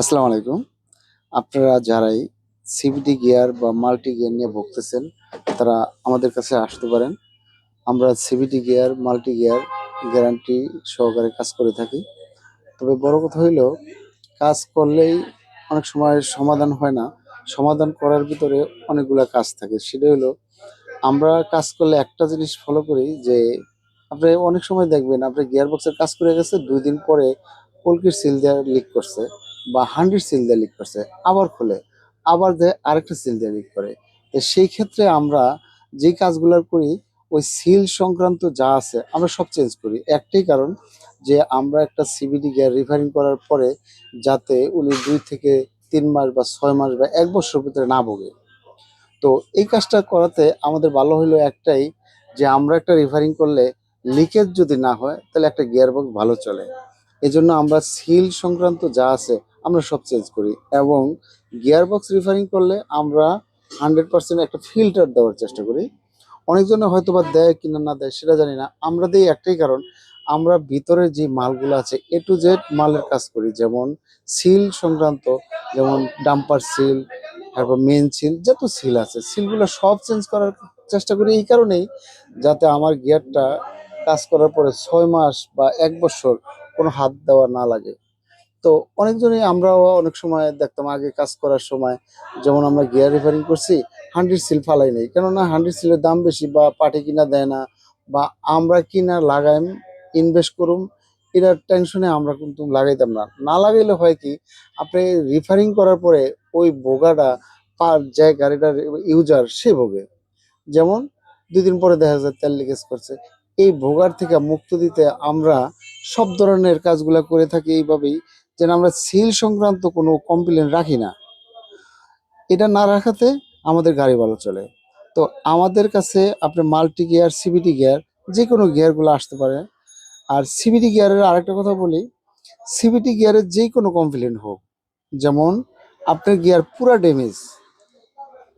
আসসালামু আলাইকুম। আপনারা যারাই সিবিডি গিয়ার বা মাল্টি গিয়ার নিয়ে ভুগতেছেন, তারা আমাদের কাছে আসতে পারেন। আমরা CBD gear multi gear guarantee সহকারে কাজ করে থাকি। তবে বড় কথা হইল, কাজ করলেই অনেক সময় সমাধান হয় না। সমাধান করার ভিতরে অনেকগুলা কাজ থাকে। সেটা হলো আমরা কাজ করলে একটা জিনিস ফলো করি যে, আপনি অনেক সময় দেখবেন, আপনি গিয়ার বক্সের কাজ করে গেছে, দুই দিন পরে কলকির সিল দেওয়া লিক করছে। বা হান্ড্রেড সিল দিয়ে লিক করছে, আবার খুলে, আবার দেয় আরেকটা সিল দিয়ে লিক করে। তো সেই ক্ষেত্রে আমরা যে কাজগুলো করি, ওই সিল সংক্রান্ত যা আছে, আমরা সব চেঞ্জ করি। একটাই কারণ যে আমরা একটা সিবিডি গিয়ার রিফারিং করার পরে যাতে উনি দুই থেকে তিন মাস বা ছয় মাস বা এক বছর ভিতরে না ভোগে। তো এই কাজটা করাতে আমাদের ভালো হলো একটাই যে আমরা একটা রিফারিং করলে লিকেজ যদি না হয়, তাহলে একটা গিয়ার বক্স ভালো চলে। এজন্য আমরা সিল সংক্রান্ত যা আছে আমরা সব চেঞ্জ করি এবং গিয়ার বক্স রিফারিং করলে আমরা হান্ড্রেড পার্সেন্ট একটা ফিল্টার দেওয়ার চেষ্টা করি। অনেকজনে হয়তো বা দেয় কিনা না দেয় সেটা জানি না। আমরা দিই একটাই কারণ, আমরা ভিতরে যে মালগুলো আছে এ টু জেড মালের কাজ করি, যেমন সিল সংক্রান্ত, যেমন ডাম্পার সিল তারপর মেন সিল যত সিল আছে সিলগুলো সব চেঞ্জ করার চেষ্টা করি এই কারণেই যাতে আমার গিয়ারটা কাজ করার পরে ছয় মাস বা এক বছর কোনো হাত দেওয়া না লাগে। তো অনেকজনই আমরাও অনেক সময় দেখতাম আগে কাজ করার সময়, যেমন আমরা গিয়ার রিপেয়ারিং করছি হান্ড্রেড সিল ফালাই নেই। কেননা হান্ড্রেড সিলের দাম বেশি বা পার্টি কিনা দেয় না, বা আমরা কিনা লাগাইম ইনভেস্ট করুম, এটার টেনশনে আমরা কিন্তু লাগাইতাম না। না লাগাইলে হয় কি, আপনি রিফারিং করার পরে ওই বোগাটা পার যে গাড়িটার ইউজার সে ভোগে। যেমন দুই দিন পরে দেখা যায় তেল লিকেজ করছে। এই ভোগার থেকে মুক্ত দিতে আমরা সব ধরনের কাজগুলো করে থাকি এইভাবেই, যেন আমরা সিল সংক্রান্ত কোনো কমপ্লেন রাখি না। এটা না রাখাতে আমাদের গাড়ি ভালো চলে। তো আমাদের কাছে আপনি মাল্টি গিয়ার সিবিটি গিয়ার যে কোনো গিয়ারগুলো আসতে পারে। আর সিবিটি গিয়ারের আরেকটা কথা বলি সিবিটি গিয়ারের যে কোনো কমপ্লেন হোক, যেমন আপনার গিয়ার পুরা ড্যামেজ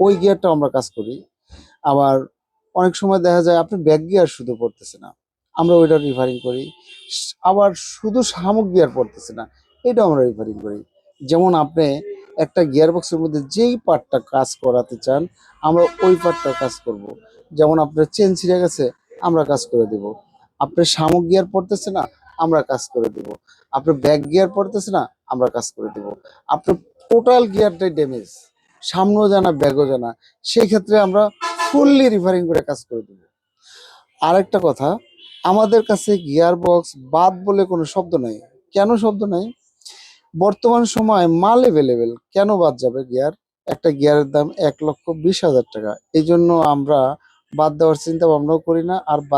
ওই গিয়ারটা আমরা কাজ করি। আবার অনেক সময় দেখা যায় আপনি ব্যাক গিয়ার শুধু পড়তেছে না। আমরা ওইটা রিফারিং করি। আবার শুধু শামুক গিয়ার পড়তেছে না এটা আমরা রিফারিং করি। যেমন আপনি একটা গিয়ার বক্সের মধ্যে যেই পার্টটা কাজ করাতে চান, আমরা ওই পার্টটা কাজ করব। যেমন আপনার চেন ছিঁড়ে গেছে, আমরা কাজ করে দেব। আপনার শামুক গিয়ার পড়তেছে না, আমরা কাজ করে দেব। আপনার ব্যাক গিয়ার পড়তেছে না, আমরা কাজ করে দেব। আপনার টোটাল গিয়ারটাই ড্যামেজ সামনেও জানা, ব্যাগও জানা। সেই ক্ষেত্রে আমরা ফুললি রিফারিং করে কাজ করে দেব। আরেকটা কথা, আমাদের কাছে গিয়ার বক্স বাদ বলে কোনো শব্দ নাই। কেন শব্দ নাই? বর্তমান সময় মাল এভেলেবেল কেন বাদ যাবে গিয়ার একটা গিয়ারের দাম এক লক্ষ বিশ হাজার টাকা। এই জন্য আমরা বাদ দেওয়ার চিন্তা ভাবনাও করি না, আর বাদ